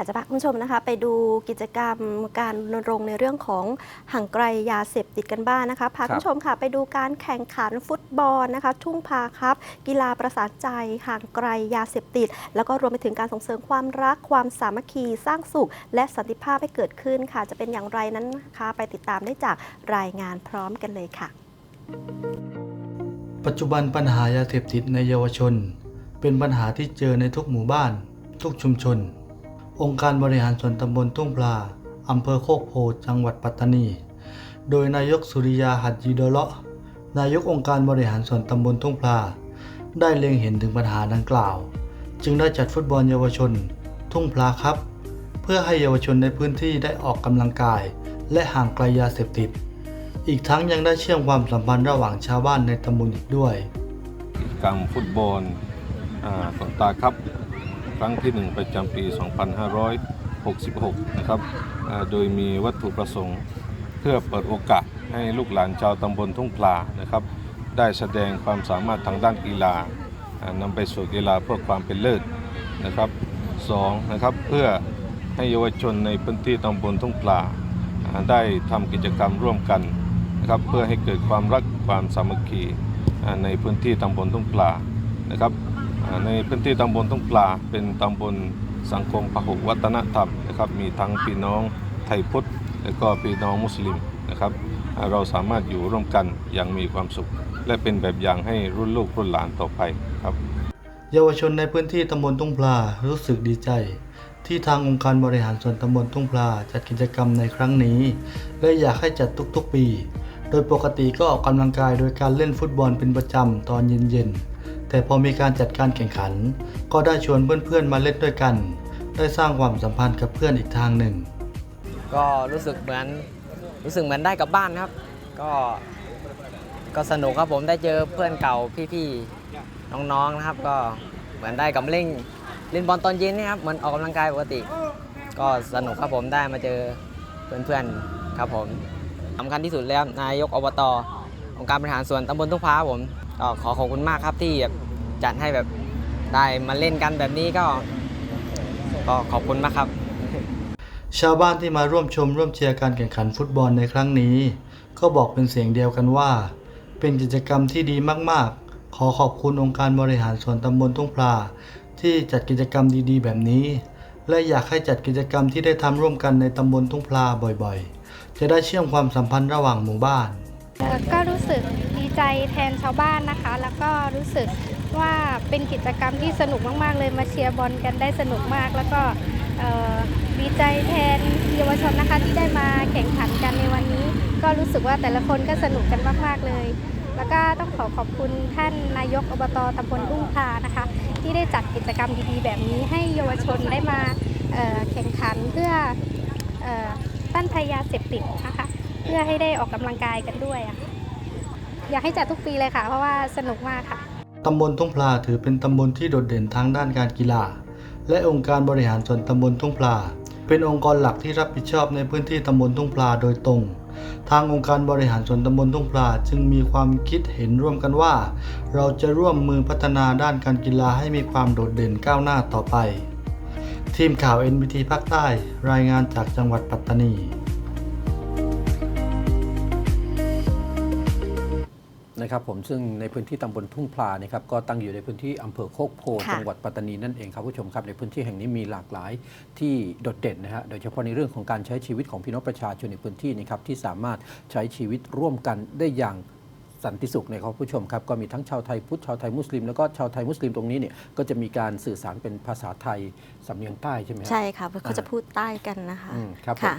ค่ะจะพาคุณผู้ชมนะคะ ไปดูกิจกรรมการรณรงค์ในเรื่องของห่างไกลยาเสพติดกันบ้างนะคะพาคุณผู้ชมค่ะไปดูการแข่งขันฟุตบอลนะคะ ทุ่งพาครับ กีฬาประสานใจห่างไกลยาเสพติด แล้วก็รวมไปถึงการส่งเสริมความรักความสามัคคีสร้างสุข และสันติภาพให้เกิดขึ้นค่ะ จะเป็นอย่างไรนั้นนะคะไปติดตามได้จากรายงานพร้อมกันเลยค่ะ ปัจจุบันปัญหายาเสพติดในเยาวชน เป็นปัญหาที่เจอในทุกหมู่บ้าน ทุกชุมชน องค์การบริหารส่วนตำบลทุ่งปลาอำเภอโคกโพจังหวัดปัตตานี โดยนายกสุริยาหัดยีโดเลาะ นายกองค์การบริหารส่วนตำบลทุ่งปลา ได้เล็งเห็นถึงปัญหาดังกล่าว จึงได้จัดฟุตบอลเยาวชน ทุ่งปลาครับ เพื่อให้เยาวชนในพื้นที่ได้ออกกำลังกาย และห่างไกลยาเสพติด อีกทั้งยังได้เชื่อมความสัมพันธ์ระหว่างชาวบ้านในตำบลอีกด้วยกิจกรรมฟุตบอลอ่าต่อตาครับ ครั้งที่ 1 ประจำปี 2566 นะครับ โดยมีวัตถุประสงค์เพื่อเปิดโอกาสให้ลูกหลานชาวตำบลทุ่งปลานะครับ ได้แสดงความสามารถทางด้านกีฬานำไปสู่กีฬาเพื่อความเป็นเลิศนะครับสองนะครับเพื่อให้เยาวชนในพื้นที่ตำบลทุ่งปลาได้ทำกิจกรรมร่วมกันนะครับเพื่อให้เกิดความรักความสามัคคีในพื้นที่ตำบลทุ่งปลานะครับ ในพื้นที่ตำบลทุ่งปลาเป็นตำบลสังคมพหุวัฒนธรรมนะครับมีทั้งพี่น้องไทยพุทธและก็พี่น้องมุสลิมนะครับเราสามารถอยู่ร่วมกันอย่างมีความสุข และเป็นแบบอย่างให้รุ่นลูกรุ่นหลานต่อไปครับ เยาวชนในพื้นที่ตำบลทุ่งปลารู้สึกดีใจ ที่ทางองค์การบริหารส่วนตำบลทุ่งปลาจัดกิจกรรมในครั้งนี้ และอยากให้จัดทุกๆปี โดยปกติก็ออกกำลังกายโดยการเล่นฟุตบอลเป็นประจำตอนเย็นๆ แต่พอมีการจัดการแข่งขัน ก็ได้ชวนเพื่อนๆมาเล่นด้วยกัน ได้สร้างความสัมพันธ์กับเพื่อนอีกทางหนึ่ง ก็รู้สึกเหมือนรู้สึกเหมือนได้กลับบ้านครับ ก็ก็สนุกครับผมได้เจอเพื่อนเก่าพี่ๆน้องๆนะครับ ก็เหมือนได้กลับเล่นเล่นบอลตอนเย็นนี่ครับเหมือนออกกำลังกายปกติ ก็สนุกครับผมได้มาเจอเพื่อนๆครับผมสำคัญที่สุดแล้วนายกอบตองค์การบริหารส่วนตำบลทุ่งพาผม ก็ขอขอบคุณมากครับที่แบบจัดให้แบบได้มาเล่นกันแบบนี้ก็ ก็ขอบคุณมากครับ ชาวบ้านที่มาร่วมชมร่วมเชียร์การแข่งขันฟุตบอลในครั้งนี้ ก็บอกเป็นเสียงเดียวกันว่า เป็นกิจกรรมที่ดีมากๆ ขอขอบคุณองค์การบริหารส่วนตำบลทุ่งพลาที่จัดกิจกรรมดีๆ แบบนี้ และอยากให้จัดกิจกรรมที่ได้ทำร่วมกันในตำบลทุ่งพลาบ่อยๆ จะได้เชื่อมความสัมพันธ์ระหว่างหมู่บ้านเอ่อก็รู้สึกดี ใจแทนชาวบ้านนะคะ แล้วก็รู้สึกว่าเป็นกิจกรรมที่สนุกมาก ๆ เลยมาเชียร์บอลกันได้สนุกมาก แล้วก็ดีใจแทนเยาวชนนะคะที่ได้มาแข่งขันกันในวันนี้ ก็รู้สึกว่าแต่ละคนก็สนุกกันมาก ๆ เลย แล้วก็ต้องขอขอบคุณท่านนายกอบตตำบลรุ่งพานะคะ ที่ได้จัดกิจกรรมดีๆ แบบนี้ให้เยาวชนได้มาแข่งขันเพื่อออต้านภัยาเสพติดนะคะ เพื่อให้ได้ออกกำลังกายกันด้วยอะ่ะ อยากให้จัดทุกปีเลยค่ะ เพราะว่าสนุกมากค่ะตำบลทุ่งพลาถือเป็นตำบลที่โดดเด่นทางด้านการกีฬา และองค์การบริหารส่วนตำบลทุ่งพลา เป็นองค์กรหลักที่รับผิดชอบในพื้นที่ตำบลทุ่งพลาโดยตรง ทางองค์การบริหารส่วนตำบลทุ่งพลาจึงมีความคิดเห็นร่วมกันว่า เราจะร่วมมือพัฒนาด้านการกีฬาให้มีความโดดเด่นก้าวหน้าต่อไป ทีมข่าว NBT ภาคใต้ รายงานจากจังหวัดปัตตานี นะครับผมซึ่งในพื้นที่ตำบลทุ่งพลานะครับก็ตั้งอยู่ในพื้นที่อำเภอโคกโพธิ์ค่ะจังหวัดปัตตานีนั่นเองครับผู้ชมครับในพื้นที่แห่งนี้มีหลากหลายที่โดดเด่นนะฮะโดยเฉพาะในเรื่องของการใช้ชีวิตของพี่น้องประชาชนในพื้นที่นะครับที่สามารถใช้ชีวิตร่วมกันได้อย่างสันติสุขนะครับผู้ชมครับก็มีทั้งชาวไทยพุทธชาวไทยมุสลิมแล้วก็ชาวไทยมุสลิมตรงนี้เนี่ยก็จะมีการสื่อสารเป็นภาษาไทยสำเนียงใต้ใช่ไหมฮะใช่ค่ะเพราะเขาจะพูดใต้กันนะคะอืมครับผมค่ะ